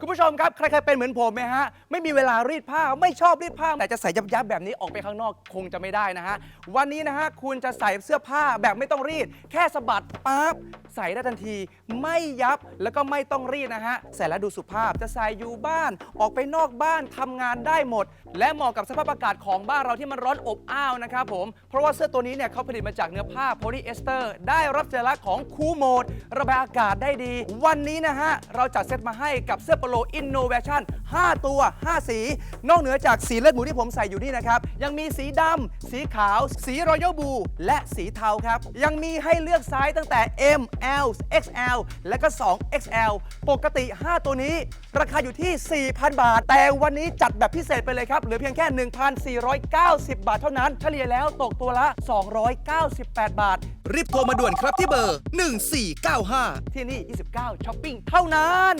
คุณผู้ชมครับใครๆเป็นเหมือนผมไหมฮะไม่มีเวลารีดผ้าไม่ชอบรีดผ้า แต่จะใส่ยับๆแบบนี้ออกไปข้างนอกคงจะไม่ได้นะฮะวันนี้นะฮะคุณจะใส่เสื้อผ้าแบบไม่ต้องรีด แค่สะบัดปั๊บใส่ได้ทันที ไม่ยับแล้วก็ไม่ต้องรีดนะฮะใส่แล้วดูสุภาพจะใส่อยู่บ้าน ออกไปนอกบ้านทำงานได้หมด และเหมาะกับสภาพอากาศของบ้านเราที่มันร้อนอบอ้าวนะครับผมเพราะว่าเสื้อตัวนี้เนี่ยเขาผลิตมาจากเนื้อผ้าโพลีเอสเตอร์ ได้รับสัญลักษณ์ของคูโหมด ระบายอากาศได้ดี วันนี้นะฮะเราจัดเซตมาให้กับเสื้อโปโลอินโนเวชั่น5ตัว 5 สี นอกเหนือจากสีเลือดหมูที่ผมใส่อยู่นี่นะครับ ยังมีสีดำ สีขาว สีรอยัลบู และสีเทาครับ ยังมีให้เลือกไซส์ตั้งแต่ M L XL และก็ 2 XL ปกติ 5 ตัวนี้ ราคาอยู่ที่ 4,000 บาท แต่วันนี้จัดแบบพิเศษไปเลยครับ เหลือเพียงแค่ 1,490 บาทเท่านั้น เฉลี่ยแล้วตกตัวละ 298 บาท รีบโทรมาด่วนครับที่เบอร์ 1495 ที่นี่ 29ช้อปปิ้งเท่านั้น